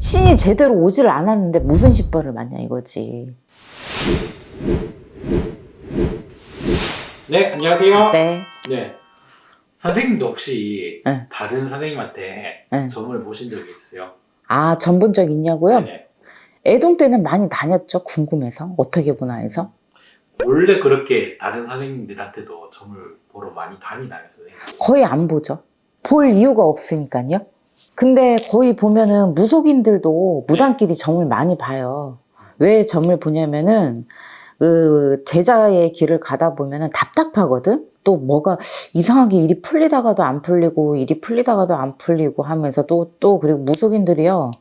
신이 제대로 오지를 않았는데 무슨 십벌을 맞냐 이거지. 네, 안녕하세요. 네. 네. 선생님도 혹시 네. 다른 선생님한테 네. 점을 보신 적이 있으세요? 아 전 본 적 있냐고요? 네. 애동 때는 많이 다녔죠. 궁금해서 어떻게 보나 해서. 원래 그렇게 다른 선생님들한테도 점을 보러 많이 다니나요, 선생님? 거의 안 보죠. 볼 이유가 없으니까요. 근데 거의 보면은 무속인들도 무당끼리 점을 많이 봐요. 왜 점을 보냐면은 그 제자의 길을 가다 보면은 답답하거든. 또 뭐가 이상하게 일이 풀리다가도 안 풀리고 일이 풀리다가도 안 풀리고 하면서 또또 그리고 무속인들이요.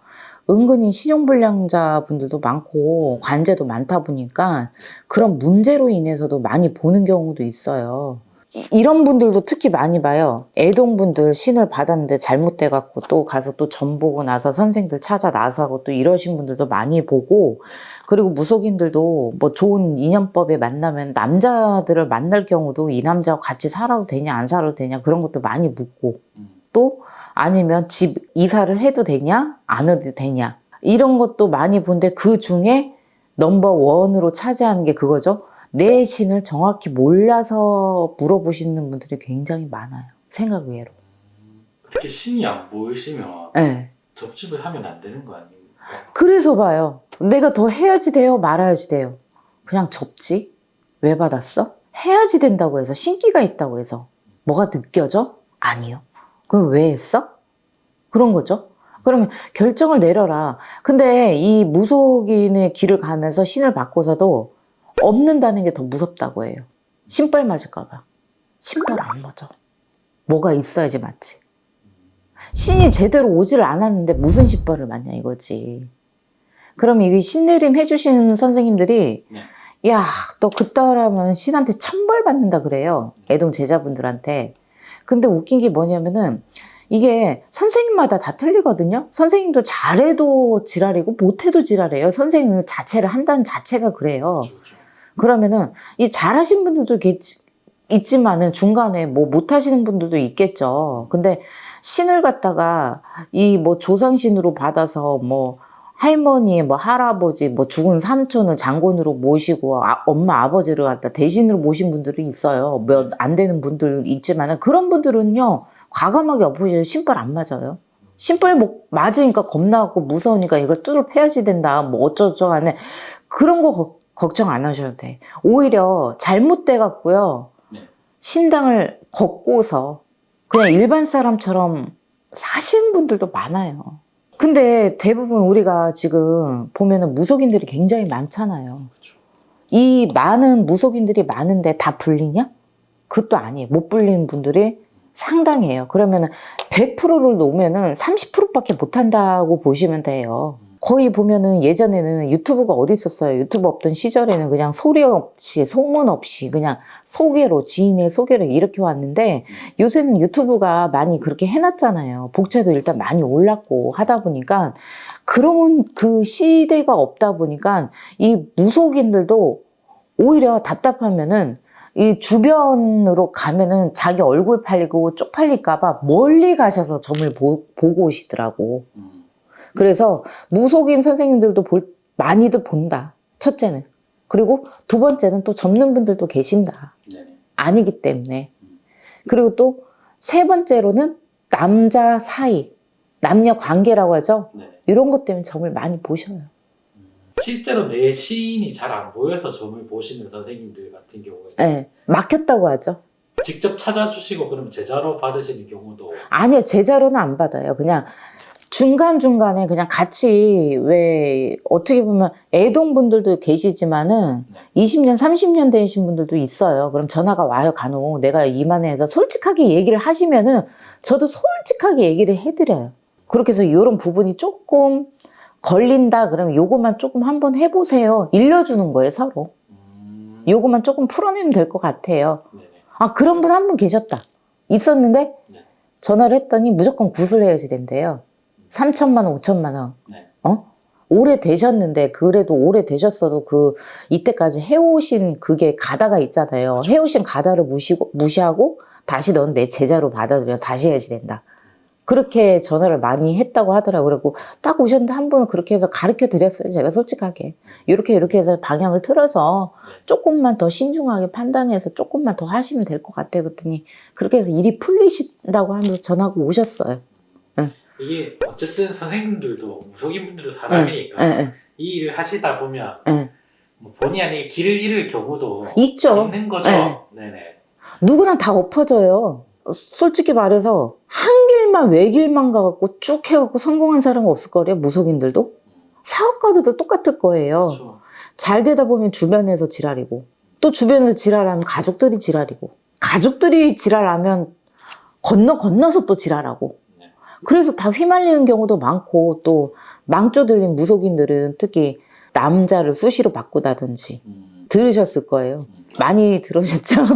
은근히 신용불량자 분들도 많고 관제도 많다 보니까 그런 문제로 인해서도 많이 보는 경우도 있어요. 이- 이런 분들도 특히 많이 봐요. 애동분들 신을 받았는데 잘못돼 갖고 또 가서 또점 보고 나서 선생들 찾아 나서고 또 이러신 분들도 많이 보고 그리고 무속인들도 뭐 좋은 인연법에 만나면 남자들을 만날 경우도 이 남자와 같이 살아도 되냐 안 살아도 되냐 그런 것도 많이 묻고 음. 또 아니면 집 이사를 해도 되냐 안 해도 되냐 이런 것도 많이 본데 그 중에 넘버 원으로 차지하는 게 그거죠. 내 신을 정확히 몰라서 물어보시는 분들이 굉장히 많아요. 생각 외로. 그렇게 신이 안 보이시면 네. 접집을 하면 안 되는 거 아닙니까? 그래서 봐요. 내가 더 해야지 돼요, 말아야지 돼요. 그냥 접지? 왜 받았어? 해야지 된다고 해서 신기가 있다고 해서 뭐가 느껴져? 아니요. 그럼 왜 했어? 그런 거죠. 그러면 결정을 내려라. 근데 이 무속인의 길을 가면서 신을 받고서도 없는다는 게 더 무섭다고 해요. 신발 맞을까봐. 신발 안 맞아. 뭐가 있어야지 맞지. 신이 제대로 오지를 않았는데 무슨 신발을 맞냐 이거지. 그럼 이게 신내림 해주시는 선생님들이 네. 야, 너 그따라면 신한테 천벌 받는다 그래요. 애동 제자분들한테. 근데 웃긴 게 뭐냐면은 이게 선생님마다 다 틀리거든요. 선생님도 잘해도 지랄이고 못해도 지랄해요. 선생님 자체를 한다는 자체가 그래요. 그러면은 이 잘하신 분들도 있- 있지만은 중간에 뭐 못하시는 분들도 있겠죠. 근데 신을 갖다가 이 뭐 조상신으로 받아서 뭐 할머니, 뭐 할아버지, 뭐 죽은 삼촌을 장군으로 모시고 아- 엄마 아버지를 갖다 대신으로 모신 분들이 있어요. 몇 안 되는 분들 있지만은 그런 분들은요 과감하게 엎으셔 신발 안 맞아요. 신발 뭐 맞으니까 겁나고 무서우니까 이걸 뚜루 패야지 된다. 뭐 어쩌저쩌 하네. 그런 거 걱- 걱정 안 하셔도 돼. 오히려 잘못돼 갖고요. 네. 신당을 걷고서 그냥 일반 사람처럼 사시는 분들도 많아요. 근데 대부분 우리가 지금 보면은 무속인들이 굉장히 많잖아요. 그렇죠. 이 많은 무속인들이 많은데 다 불리냐? 그것도 아니에요. 못 불리는 분들이 상당해요. 그러면은 100%를 놓으면은 30%밖에 못 한다고 보시면 돼요. 거의 보면은 예전에는 유튜브가 어디 있었어요? 유튜브 없던 시절에는 그냥 소리 없이 소문 없이 그냥 소개로 지인의 소개로 이렇게 왔는데 요새는 유튜브가 많이 그렇게 해놨잖아요. 복채도 일단 많이 올랐고 하다 보니까 그런 그 시대가 없다 보니까 이 무속인들도 오히려 답답하면은 이 주변으로 가면은 자기 얼굴 팔리고 쪽팔릴까봐 멀리 가셔서 점을 보, 보고 오시더라고. 음. 그래서 무속인 선생님들도 볼, 많이들 본다. 첫째는. 그리고 두 번째는 또 접는 분들도 계신다. 아니기 때문에. 그리고 또 세 번째로는 남자 사이, 남녀 관계라고 하죠. 네. 이런 것 때문에 점을 많이 보셔요. 실제로 내 시인이 잘 안 보여서 점을 보시는 선생님들 같은 경우에 예, 막혔다고 하죠. 직접 찾아주시고 그러면 제자로 받으시는 경우도 아니요, 제자로는 안 받아요. 그냥 중간중간에 그냥 같이 왜 어떻게 보면 애동분들도 계시지만은 20년, 30년 되신 분들도 있어요. 그럼 전화가 와요, 간혹. 내가 이만해서 솔직하게 얘기를 하시면은 저도 솔직하게 얘기를 해드려요. 그렇게 해서 이런 부분이 조금 걸린다 그러면 요것만 조금 한번 해보세요. 일러주는 거예요, 서로. 음. 요것만 조금 풀어내면 될 것 같아요. 네네. 아, 그런 분 한 분 계셨다. 있었는데 네. 전화를 했더니 무조건 구슬 해야지 된대요. 3천만 원, 5천만 원. 네. 어? 오래 되셨는데 그래도 오래 되셨어도 그 이때까지 해오신 그게 가다가 있잖아요. 해오신 가다를 무시고 무시하고 다시 넌 내 제자로 받아들여 다시 해야지 된다. 그렇게 전화를 많이 했다고 하더라고요. 그리고 딱 오셨는데 한 분은 그렇게 해서 가르쳐 드렸어요. 제가 솔직하게. 이렇게 이렇게 해서 방향을 틀어서 조금만 더 신중하게 판단해서 조금만 더 하시면 될 것 같아요. 그랬더니 그렇게 해서 일이 풀리신다고 하면서 전화가 오셨어요. 이게 어쨌든 선생님들도 무속인 분들도 사람이니까 예, 예, 이 일을 하시다 보면 예. 뭐 본의 아니게 길을 잃을 경우도 있죠. 있는 거죠. 네. 네네. 누구나 다 엎어져요. 솔직히 말해서 한 길만 외길만 가갖고 쭉 해갖고 성공한 사람은 없을 거래요. 무속인들도. 사업가들도 똑같을 거예요. 그렇죠. 잘 되다 보면 주변에서 지랄이고 또 주변에서 지랄하면 가족들이 지랄이고 가족들이 지랄하면 건너 건너서 또 지랄하고 네. 그래서 다 휘말리는 경우도 많고 또 망조 들린 무속인들은 특히 남자를 수시로 바꾸다든지 음. 들으셨을 거예요. 음. 많이 들으셨죠?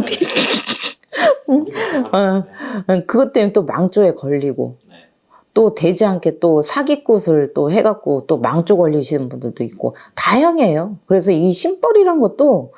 어. 네. 그것 때문에 또 망조에 걸리고 네. 또 되지 않게 또 사기꾼을 또 해갖고 또 망조 걸리시는 분들도 있고 다양해요. 그래서 이 심벌이란 것도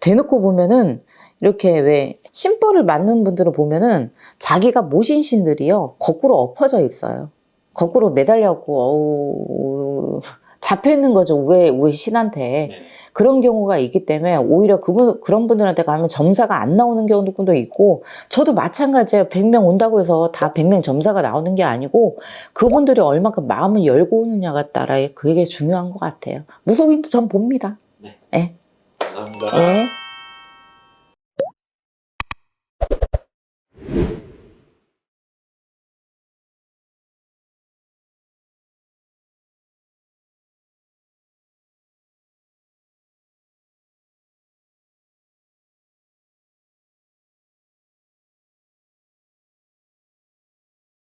대놓고 보면은 이렇게 왜 심벌을 맞는 분들을 보면은 자기가 모신 신들이요 거꾸로 엎어져 있어요. 거꾸로 매달려갖고 어우 잡혀 있는 거죠 우에 우에 신한테 네. 그런 경우가 있기 때문에 오히려 그분 그런 분들한테 가면 점사가 안 나오는 경우도 있고 저도 마찬가지예요. 100명 온다고 해서 다 100명 점사가 나오는 게 아니고 그분들이 얼마큼 마음을 열고 오느냐가 따라 그게 중요한 것 같아요. 무속인도 전 봅니다. 네. 예. 감사합니다. 예.